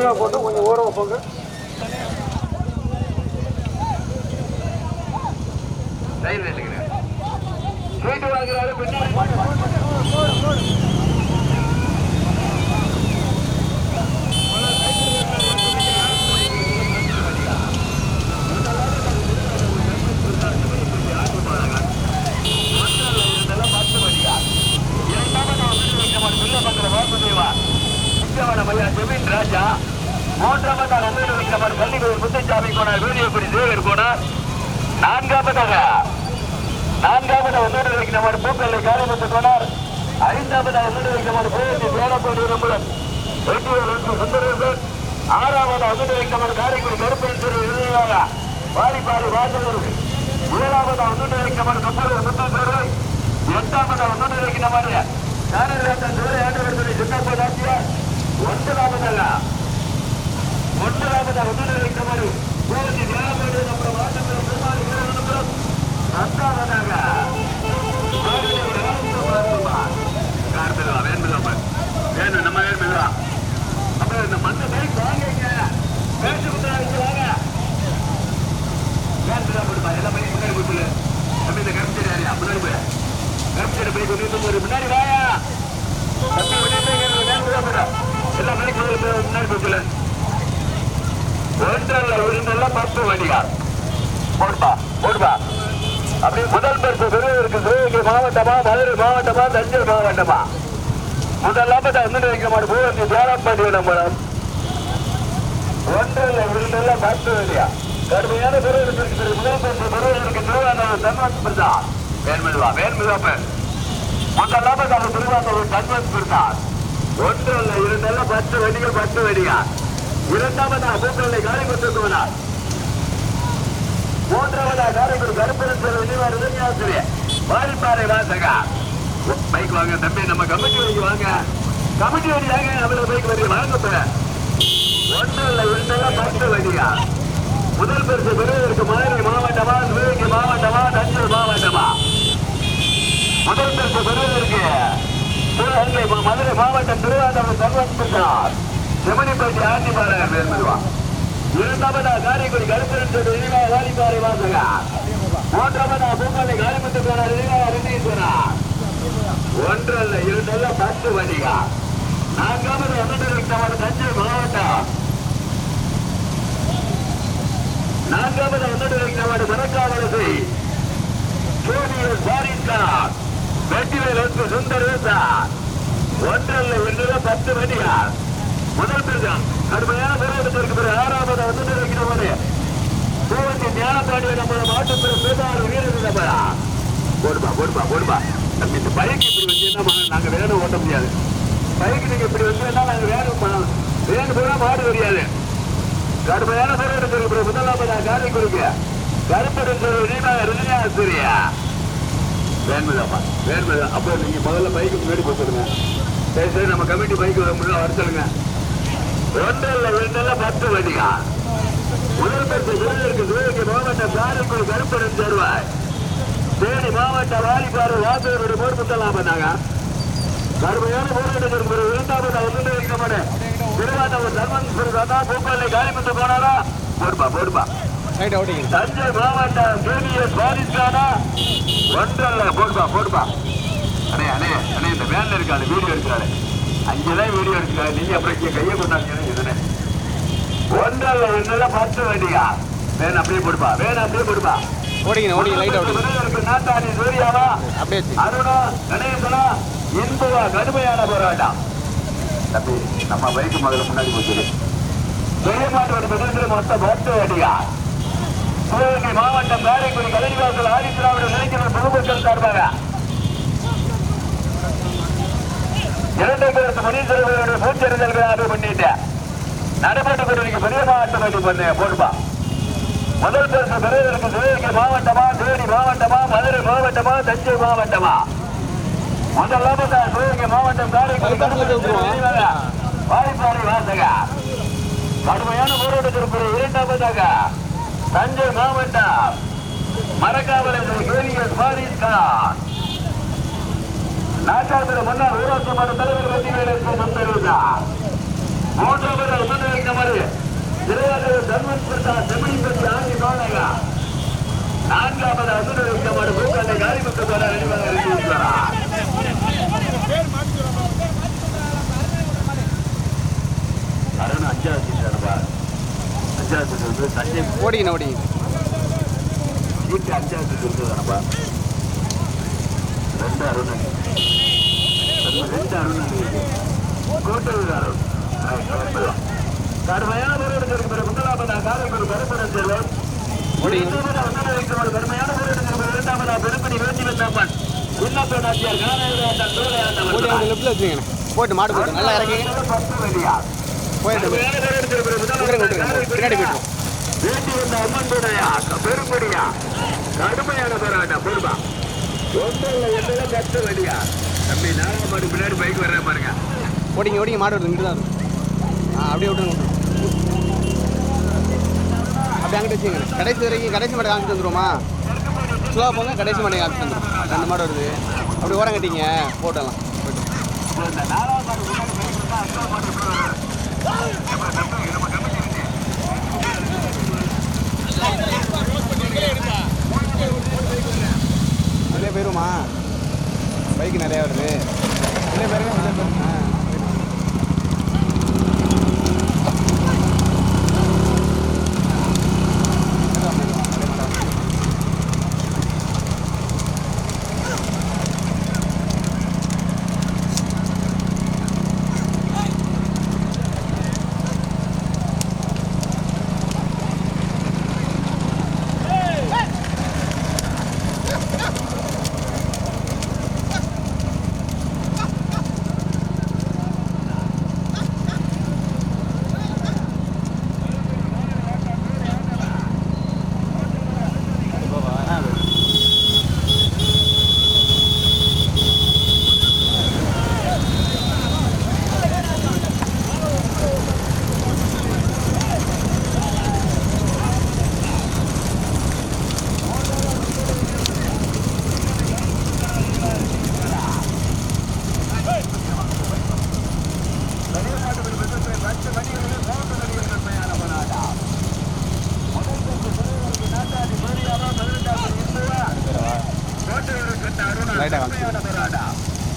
மெதுவாக போட்டு கொஞ்சம் ஓர வைப்போங்க ரயில் போயிட்டு வாங்குறாரு பின்னாடி ராஜா. மூன்றாவதாக அமீர் வைக்கிறவர் பள்ளிகள் முத்துச்சாமி கோனார் வீடியோக்குடி தேவர் கோனார் நான்காவதாக நான்காவதாக ஒன்றோடு வைக்கிறவர் பூக்கல்லை காலிமுத்து கோனார். ஐந்தாவதாக ஒன்றோடு வைக்கிறவர் பூவத்தி வேலக்கோடி நம்புடன் வெற்றியூர் சுந்தரேசன் ஆறாவது அமிர்த வைக்கிறவர் காரைக்குடி கருப்பேஸ்வரி இறுதியாக வாலிபாடி வாசகர். ஏழாவது ஒன்றோடு வைக்கிறவர் கப்பலூர் முத்துச்சேரி எட்டாவது ஒன்றோடு வைக்கிறவர் ஞானராஜன் சூரிய ஆண்டவர்களுடைய சின்னப்பதாச்சியார் ஒன்பதாவதல்ல ஒன்பதாவது ஒன்றில் வைத்தவர் பூர்த்தி தியானமேடு நம்ம வாசத்தில் பெருமாள் வீரர்களும் பத்தாவதாக வேணும் நம்ம வேணும் அப்புறம் இந்த மண்ணு பைக் வாங்கிங்க பேசு வாங்க. வேன் போட்டுப்பா எல்லா பையன் முன்னாடி போட்டு அப்படி இந்த கரும்பு யாரியா? முன்னாடி போய். கரும்பு பைக் கொண்டு முன்னாடி வாயா. முன்னாடி போய் வேன் எல்லா முன்னாடி போட்டு ஒன்றல்ல விழுந்தல்ல பத்து வண்டியா போடுப்பா போடுப்பா. அப்படியே முதல் பரிசு விருதுக்கு சிவகங்கை மாவட்டமா மதுரை மாவட்டமா தஞ்சை மாவட்டமா. முதலாம வந்து வைக்க மாட்டோம். பூவந்தி தேராப்பாடி நம்பரம் ஒன்றல்ல விழுந்தல்ல பத்து வண்டியா கடுமையான விருது இருக்கு முதல் பரிசு விருதுக்கு திருவாரூர் தன்வந்த் பிரசாத் வேன்மெதுவா வேன்மெதுவா பேர் முதலாம நம்ம திருவாரூர் தன்வந்த் பிரசாத் ஒன்றல்ல இருந்தல்ல பத்து வெடிகள் பத்து வெடியா இரண்டாவதா பூக்களை காரைக்குடி கோனார் மூன்றாவதா காரைக்குடி கருப்பரசர் வெளிவார் விஞ்ஞாசிரியர் வாரிப்பாறை வாசகா. பைக் வாங்க தம்பி நம்ம கமிட்டி வரைக்கும் வாங்க. கமிட்டி வழியாக நம்மள பைக் வரி வாங்க ஒன்று இல்லை இரண்டெல்லாம் பத்து வழியா முதல் பரிசு பெறுவதற்கு மதுரை மாவட்டமா சிவகங்கை மாவட்டமா தஞ்சை மாவட்டமா? முதல் பரிசு பெறுவதற்கு சிவகங்கை மதுரை மாவட்டம் திருவாரூர் சர்வத் பிரசாத் செமனிப்பட்டி ஆண்டிபாளையம் மேற்மெதுவா இரண்டாவதா காரைக்குடி கருப்பரசர் இனிவா வாலிபாறை வாசகா. மூன்றாவதா பூக்காலை காலிமுத்து போனார் இனிவா ரிண்டீஸ்வரா ஒன்றல்ல இரண்டல்ல பத்து வணிகா. நான்காவது ஒன்று தஞ்சை மாவட்டம். நான்காவது ஒன்று மரக்காவலசை ஜூனியர் சாரிஸ்கார் வெட்டிவேல் வந்து சுந்தரேசா. ஒன்றல்ல இரண்டுல பத்து வணிகா. முதல் பிரிஜம் கடுமையான போராட்டத்திற்கு பிறகு ஆறாவது வந்து இருக்கிறவரு பூவத்தி ஞானப்பாடிய நம்ம மாட்டுப்பிற பேதாறு வீரர் நம்மளா போடுப்பா போடுப்பா போடுப்பா. நம்ம இந்த பைக் இப்படி வச்சீங்கன்னா நாங்க வேணும் ஓட்ட முடியாது. பைக் நீங்க இப்படி வச்சீங்கன்னா நாங்க வேணும் வேணும் போனா மாடு தெரியாது கடுமையான போராட்டத்திற்கு பிறகு முதலாவதா காலை கொடுக்க. கருப்படன் ஆசிரியா. வேண்மதாப்பா வேண்மதா அப்போ நீங்க முதல்ல பைக்கு முன்னாடி போட்டுருங்க சரி சரி நம்ம கமிட்டி பைக் முன்னாடி வர சொல்லுங்க. ஒன்றல்ல ரெண்டல்ல பத்து வண்டிகா முதல் பரிசு விருதுக்கு சிவகங்கை மாவட்டம் காரைக்குடி கருப்படன் தருவாய் தேனி மாவட்ட வாலிபாறு வாசகருடைய போர்முத்தலாம் பண்ணாங்க. கடுமையான போராட்டத்திற்கு பிறகு இரண்டாவது ஒன்று வைக்க மாட்டேன் திருவாண்டவர் தர்மன் பிரதானா பூக்கோலை காலிமுத்து போனாரா? ரைட் அவுட்டிங்க தஞ்சை மாவட்டம் ஜூனியர் பாரிஸ்கானா? ஒன்றல்ல போடுப்பா போடுப்பா. அண்ணே அண்ணே அண்ணே இந்த வேன்ல இருக்காரு வீடியோ எடுக்கிறாரு அங்கேதான் வீடியோ எடுக்கிறாரு நீங்க அப்புறம் கையை கொண்டாங்க ஒன்றல்ல ஒன்றல்ல பத்து வண்டியா வேன் அப்படியே போடுப்பா. வேன் அப்படியே போடுப்பா. ஓடிங்க ஓடிங்க லைட் இருக்கு நாட்டாணி சூர்யாவா அப்படியே. அருணா கணேசனா இன்புவா கடுமையான போராட்டம். தம்பி நம்ம பைக்கு முதல்ல முன்னாடி போச்சு ஜெயமாட்டோட மொத்தம் பத்து வண்டியா சிவகங்கை மாவட்டம் காரைக்குடி கலைவாசல் ஆதித்ராவிட நினைக்கிற பொதுமக்கள் சார்பாக. இரண்டு பேருக்கு முனீஸ்வரர்களுடைய பூச்செறிதல்களை ஆர்டர் பண்ணிட்டு. நடைபெற்று கொண்டிருக்க பெரிய மாவட்டம் வேண்டி பண்ண போடுப்பா முதல் பரிசு பெறுவதற்கு சிவகங்கை மாவட்டமா தேனி மாவட்டமா மதுரை மாவட்டமா தஞ்சை மாவட்டமா? முதலாவது சிவகங்கை மாவட்டம் காரைக்குடி வாய்ப்பாறை வாசகா. கடுமையான போராட்டத்திற்கு இரண்டாவதாக தஞ்சை மாவட்டம் மரக்காவலை கேலியர் பாரிஸ் கான் நாட்டாளர் முன்னாள் ஊராட்சி மன்ற தலைவர் வெற்றிவேலு தெரிவித்தார் மூன்றாவது உமதேவி கமரு திருவாரூர் தர்மன் பிரதா செமினிபதி ஆண்டி பானையா நான்காவது அசுர வைக்கமாடு பூக்காலை காரிமுத்தோட அறிவாங்க இருக்கிறாரா அரண் அஞ்சாவது சீட்டானப்பா அஞ்சாவது சீட் வந்து சஞ்சய் ஓடிங்க ஓடிங்க சீட்டு அஞ்சாவது சீட் இருக்குதானப்பா ரெண்டு அருண் ரெண்டு அருண் அருண் கடுமையான போராட்டம் இருக்கிற முதலாவதா காரைக்குடி கருப்பண செல்வம் கடுமையான போராட்டம் இரண்டாவதா பெருப்படி வேண்டி வந்தாப்பன் விண்ணப்ப அவங்க லெஃப்ட்டில் வச்சுருங்கண்ணே போட்டு மாடு போட்டு நல்லா இறக்கிங்க போயிட்டு பின்னாடி போயிட்டு வேண்டி வந்த அம்மன்புடையா பெருங்குடியா கடுமையான போராட்டம் பொறுப்பா ஒன்றில் ஒன்றில் கத்து வழியா தம்பி நாலாம் மாடு பின்னாடி பைக் வர்றேன் பாருங்க ஓடிங்க ஓடிங்க மாடு வருது தான் ஆ அப்படியே விட்டுருங்க அப்படி அப்படியே அங்கிட்டு வச்சுங்க கடைசி வரைக்கும் கடைசி மாட்டை காமிச்சு வந்துருமா ஸ்லோவாக போங்க கடைசி மாட்டை காமிச்சு வந்துடும் ரெண்டு மாடு வருது. அப்படி ஓரம் கட்டிங்க போட்டலாம் போயிட்டு இந்த பைக் நிறைய பேருமா நிறையா வருது. நிறைய பேருங்க நிறைய பேருங்க லைட்டாக காமிச்சு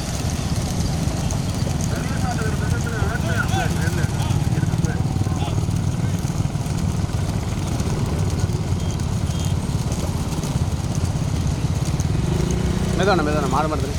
மெதுவான மெதுவான மாறு மாறுது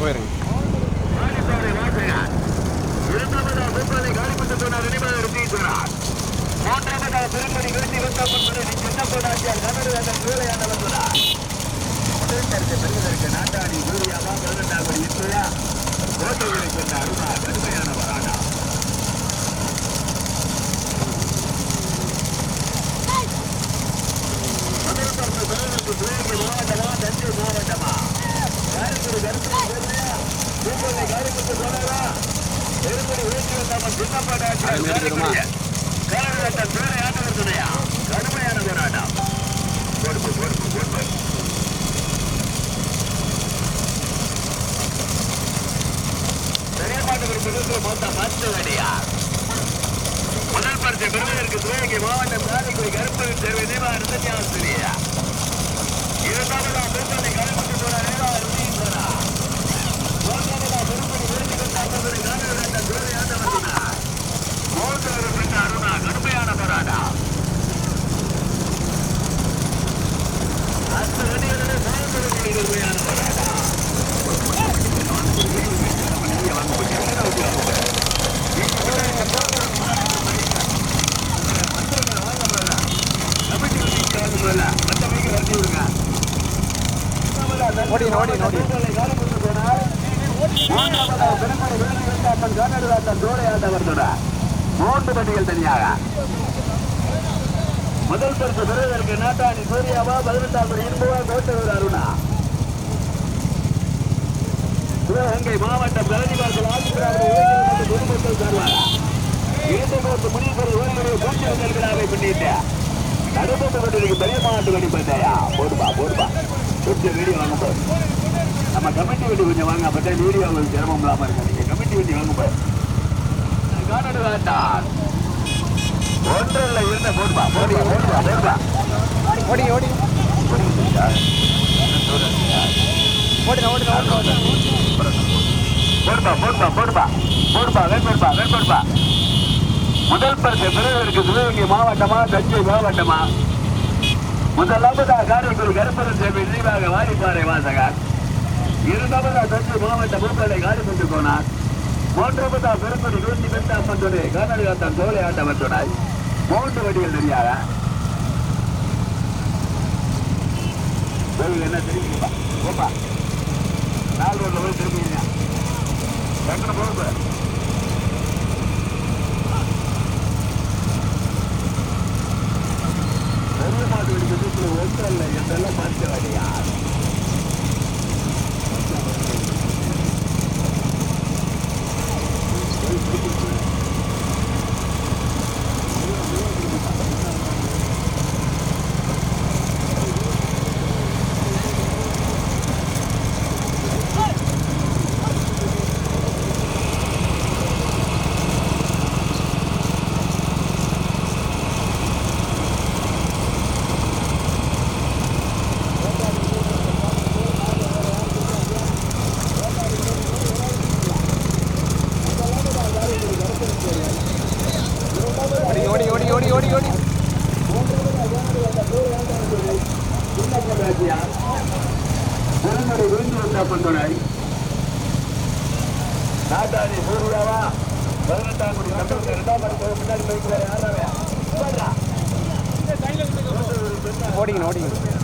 போயிருங்க மாவட்டமா காரைக்குடி கருப்பு போனதா பெருங்குடி ஊட்டி வந்தாம சின்னப்பாடாட்சி அது மாரி வருமா? காலகட்டம் பேரை ஆட்டவர் துணையா கடுமையான போராட்டம் பொறுப்பு பொறுப்பு பொறுப்பு பெரியமாட்டவர் பிரிவு மொத்தம் பத்து அடியா முதல் பரிசு பெறுவதற்கு சிவகங்கை மாவட்டம் காரைக்குடி கருப்பு தேர்வு தீபா இருந்தது ஆசிரியா இரண்டாவதா பூக்கனை கருப்புக்கு போன நேரா ருதி போனா மூன்றாவதா பெருங்குடி விருது கொண்ட அம்மதுரை காலகட்டம் பேரை ஆட்டவர் துணை மூன்றாவது பெற்ற அருணா கடுமையான போராட்டம் அந்த வண்டிகளிலே மூன்றாவது கடுமையான போராட்டம் ஓடிங்க ஓடிங்க ஓடிங்க மூன்று பண்டிகள் தனியாக. முதல் பரிசு பெறுவதற்கு நாட்டாணி சூர்யாவா பதினெட்டாம் இன்பவா கோட்டூர் அருணா. சிவகங்கை மாவட்டம் கலனிவாசல் ஆசிரியர் குடும்பத்தில் இரண்டு ஓய்வு பூச்சி விழாவை முன்னிட்டு நடைபெற்று கொண்டிருக்கும் பெரிய மாவட்ட வெடிப்பந்தையா போடுப்பா போடுப்பா. கொஞ்சம் வீடியோ வாங்க போய். நம்ம கமிட்டி வண்டி கொஞ்சம் வாங்க அப்பதான் வீடியோ உங்களுக்கு சிரமம் இல்லாம இருக்கு நீங்க கமிட்டி வண்டி வாங்க பாரு காணடு வேண்டாம் ஒன்றில் இருந்த போடுப்பா போடுப்பா போடுப்பா போடுப்பா. ஓடிங்க ஓடிங்க ஓடுங்க ஓடுங்க ஓடுங்க. போடுப்பா போடுப்பா போடுப்பா. போடுப்பா வேன் போடுப்பா வேன் போடுப்பா. முதல் பரிசு பிறகு சிவகங்கை மாவட்டமா தஞ்சை மாவட்டமா? முதலாவதா காரைக்குடி கருப்பரன் சேவை நினைவாக வாரிப்பாறை வாசகர். இரண்டாவதா தஞ்சை மாவட்ட மூக்கலை காரிமண்டு போனார் மூன்றாவதா பெருப்படி நூற்றி பெண்டாம் பந்தோடு கர்நாடகாத்தான் தோலை ஆட்டம் வந்துடாய் மூன்று வடிகள் தெரியாத? என்ன தெரியுமா? நாலு ரோட்ல போய் திரும்பிங்க டக்குனு போகுது வெடிக்க இல்லை ஒன்றல்ல என்றெல்லாம் பார்க்க வேண்டியா ஓடி ஓடி ஓடி ஓடி ஓடி ஓடி திருமணி பந்தோடாய் நாட்டாரி சூர்யாவா பதினெட்டாம் கோடி கட்டணத்தை இரண்டாம் பரிசு முன்னாடி போய்க்கிறார் யாராவே ஓடிங்க ஓடிங்க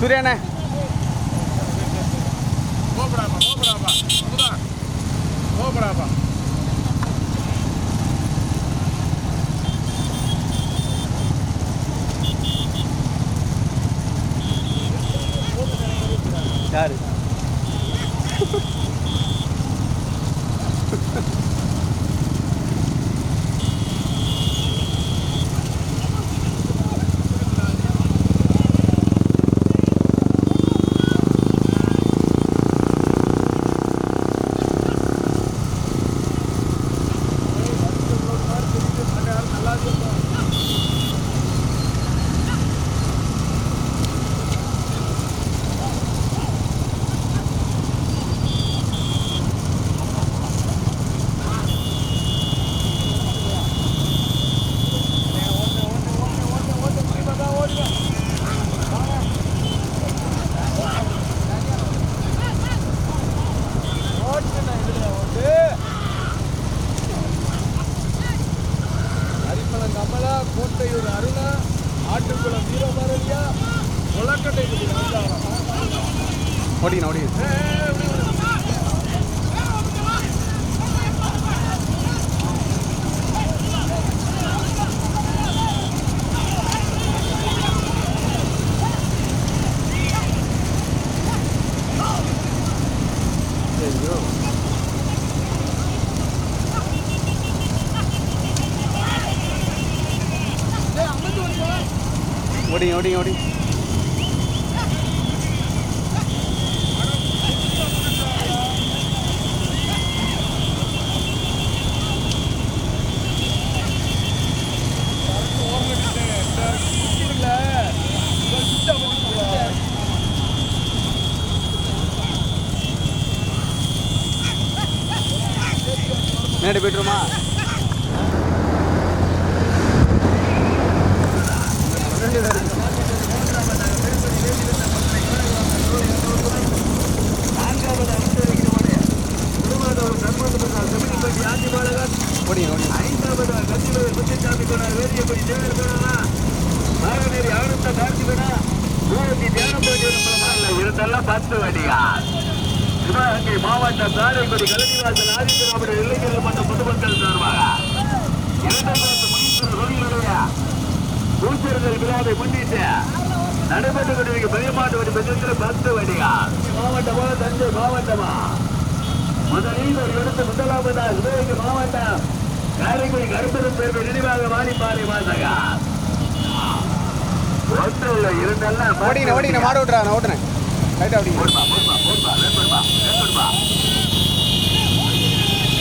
சூர்யாண்ணே கோபடாப்பா கோபடாப்பா கோபடாப்பா ஓடிங்க ஓடிங்க ஓடி நேரடி போய்ட்டுருமா ஓடிங்க ஓடிங்க இருந்தெல்லாம் பத்து வடியா சிவகங்கை மாவட்டம் காரைக்குடி கலனிவாசல் ஆதித்யநாபுர இளைஞர்கள் மன்ற பொதுமக்கள் சார்பாக இரண்டாம் முனீஸ்வரர் கோயிலுடைய பூச்சர்கள் விழாவை முன்னிட்டு நடைபெற்று கொண்டிருக்க பெரியமாட்டு வடி பெற்றத்தில் பத்து வடியா மாவட்டமா தஞ்சை மாவட்டமா முதலில் ஒரு எடுத்து முதலாவதா சிவகங்கை மாவட்டம் காரைக்குடி கருப்பெரும் பேர் நினைவாக வாணிப்பாறை வாசகா ஒன்றுள்ள இரண்டெல்லாம் ஓடிங்க ஓடிங்க மாடு விட்றா நான் ஓட்டுறேன். வேப்படுப்பா, வேப்படுப்பா.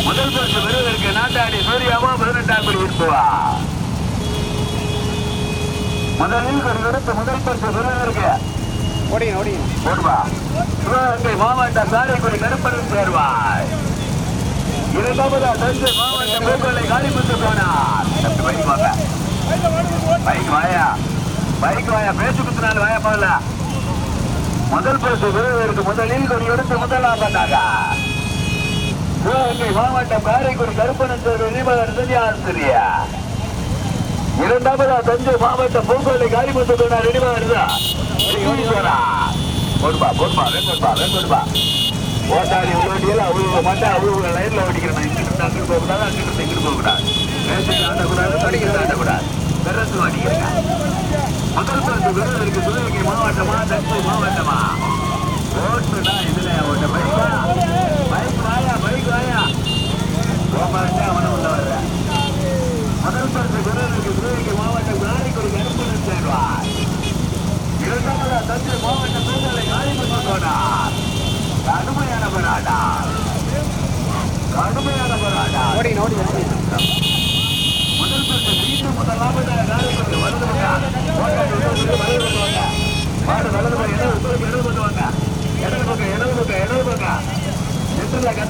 முதல் பரிசு பெறுவதற்கு நாட்டாடி சூர்யாவா பதினெட்டாம் படி இருப்புவா முதலில் ஒரு எடுத்து முதல் பரிசு பெறுவதற்கு ஓடிங்க ஓடிங்க போடுவா சிவகங்கை மாவட்டம் காரைக்குடி கருப்பணம் சேர்வாய். இரண்டாவதா தஞ்சை மாவட்டம் பூக்கொள்ளை காளிமுத்து போனார். பைக் வாங்க. பைக் வாயா. பைக் வாயா பேச்சு குத்துனாலும் வாயா போகல முதல் பரிசு பெறுவதற்கு முதலில் ஒரு எடுத்து முதலாம் பண்ணாங்க சிவகங்கை மாவட்டம் காரைக்குடி கருப்பணம் சேர்வு நிபுணர் ஆசிரியா இரண்டாவதா தஞ்சை மாவட்டம் பூக்கொள்ளை காளிமுத்து போனார் நினைவாக போடுப்பா போடுப்பா வேப்படுப்பா வேப்படுப்பா ஓட்டாடி ஓட்டியெல்லாம் அவ்வளவு மாட்டா அவ்வளவு லைன்ல ஓடிக்கிறேன் இங்கிட்டு அங்கிட்டு போகக்கூடாது அங்கிட்டு இங்கிட்டு போகக்கூடாது பேசிட்டு ஆடக்கூடாது படிக்கிறது ஆடக்கூடாது. பெறத்து ஓடிக்கிறேன் முதல் பரிசு விருதுக்கு சிவகங்கை மாவட்டமா தஞ்சை மாவட்டமா ஓட்டுடா இதுல ஓட்ட பைக்கா பைக் வாயா பைக் வாயா கோபாலா அவன உள்ள வர்ற முதல் பரிசு விருதுக்கு சிவகங்கை மாவட்டம் காரைக்குடி கருப்பணம் சேர்வார் இரண்டாவதா தஞ்சை மாவட்டம் தூங்கலை காளிமன் கடுமையான போராட்டா கடுமையான போராட்டா முதல் பரிசு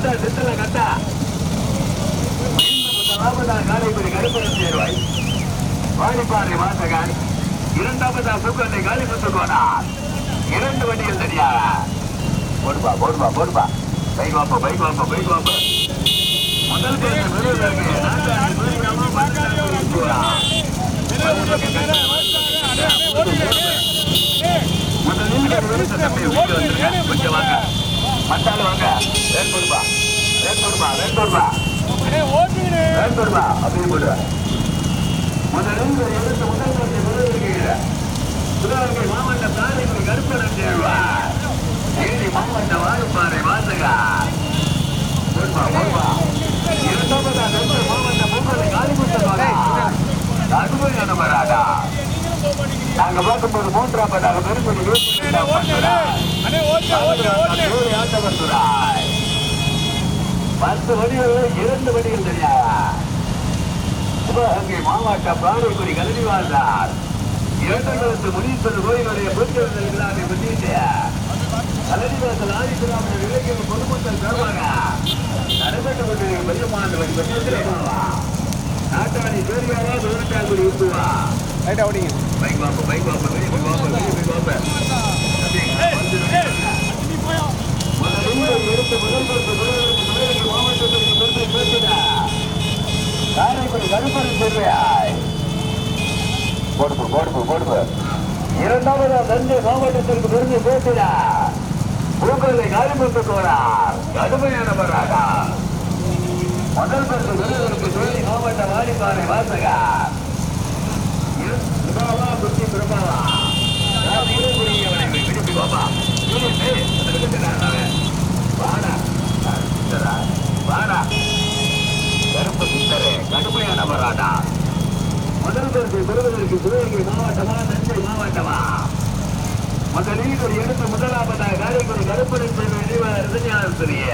கட்டா சித்திர கட்டா. மீண்டும் முதலாவதாக காரைக்குடி கருப்பணம் சேர்வாய் வாணிப்பாறை வாசகன் இரண்டாவதா பூக்கொண்டை காளிமுத்து கோனார் இரண்டு வண்டிகள் தனியாக போடுவா போடுவா போடுவா பைக் வாப்பா பைக் வாப்பா பைக் வாப்பா. முதல் பேர் விருதுக்கு நாட்டாளி சூரியராமா முதலில் தம்பி கொஞ்சம் வாங்க. மத்தாள் வாங்க. வேன் கொடுப்பா வேன் கொடுப்பா வேன் கொடுப்பா வேன் கொடுப்பா அப்படியே போடுவா முதலில் எழுத்து முதல் விருதுக்கு சிவகங்கை மாவட்டம் காரைக்குடி கருப்பணம் சேர்வார் தேனி மாவட்டம் வாழுப்பாறை வாசகா. போடுப்பா போடுப்பா. இரண்டாவதா மாவட்டம் மூக்கலை காளிமுத்தம் கடுமையான மராடா. நாங்க பார்க்கும்போது பெருங்குடி ஆட்டவர் துறாய் பத்து வடிகள் இரண்டு வடிகள் தெரியா? சிவகங்கை மாவட்டம் காரைக்குடி கல்விவாழ்ந்தார் இரண்டாவது முனீஸ்வரர் கோயிலுடைய பூஜ்யம் விழாவை முன்னிட்டு கலனிவாசல் ஆதிசிராமன் இலக்கிய பொதுமக்கள் பெறுவாங்க நடைபெற்று கொண்டிருக்கும் பெரியமாண்டு வடி நாட்டாணி பேரியாரா விவரத்தாக்குடி இருக்குவா ரைட்டாக ஓடிங்க பைக் வாப்ப பைக் வாப்ப வெளியே போய் வாப்ப வெளியே போய் வாப்ப முதலில் எடுத்து முதல் இரண்டாவது தஞ்சை மாவட்டத்திற்கு பெருமை பேசினார் பூக்களை காலிமுத்து போறார் கடுமையான போராடா முதல் பரிசு மாவட்ட வாடிப்பாறை வாசகா பிரபாவா புத்தி பிரபாவா நான் உடற்புரியவனை விடுப்பி பாப்பா வாடா சுந்தரா, வாடா கருப்பு சுந்தரே கடுமையான போராட்டா முதல் பரிசு பெறுவதற்கு சிவகங்கை மாவட்டமா தஞ்சை மாவட்டமா முதலில் ஒரு எடுத்து முதலாவதாக காரைக்குடி கருப்பணி செல்வ நினைவாசிரிய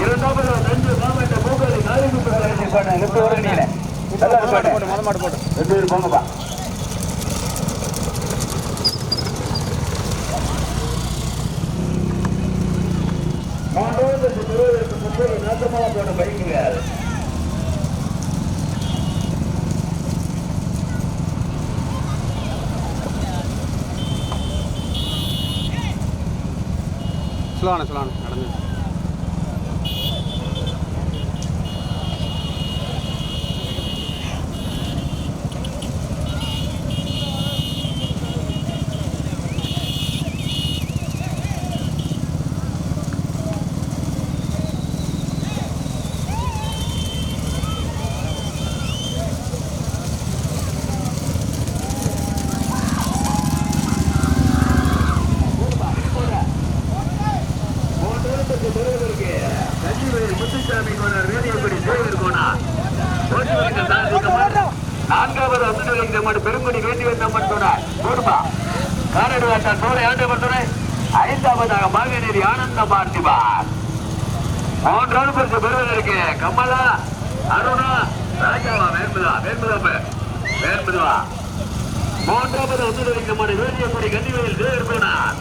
இரண்டாவது தஞ்சை மாவட்ட மூக்கலை காரைக்குடி போட்டு மொதல் மாடு போட்டு ரெண்டு போங்கப்பா. நாசமாக ஸ்லோவான நடந்து மூன்றாவது பெறுவதற்கு கஞ்சிவேல் முத்துசாமி கோனார் வேதியப்படி சேவர் கோனார் ஓட்டுவர்கள் சாதிக்கமான நான்காவது அசுரலிங்க மட் பெருங்குடி வேண்டிய மட் சொன்னார் கூடுமா காரடு ஆட்டான் சோலை ஆண்டவர் துணை ஐந்தாவதாக மாங்கனேரி ஆனந்த பார்த்திபார் மூன்றாவது பரிசு பெறுவதற்கு கமலா அருணா ராஜாவா வேண்புதா வேண்புதா வேர்முதா மூன்றாவது வந்து வைக்கமான வேண்டியப்படி கண்டிவையில் சேவர் கோனார்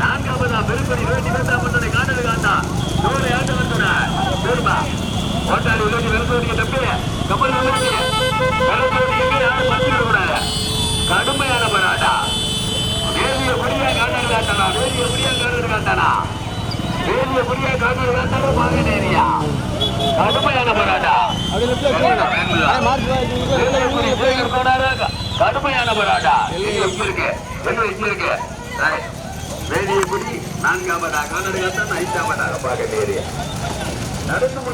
நான்காவதா பெருப்படி வேண்டி வேண்டா மன்னனை காண்டது காண்டா நூறு ஆண்டு துணை கூடுமா ஓட்டாளி உள்ளது வெறுத்தோடிய தப்பி கப்பல் கடுமையான பராட்டா வேதிய முடியா காண்டது காட்டானா? வேதிய முடியா காண்டது காட்டானா? வேதிய முடியா காண்டது காட்டானா? மாங்கனேரியா கடுமையான போராட்டா கடுமையான போராட்டா எங்க இருக்கு எங்க இருக்கு நான்காவதாக நடந்து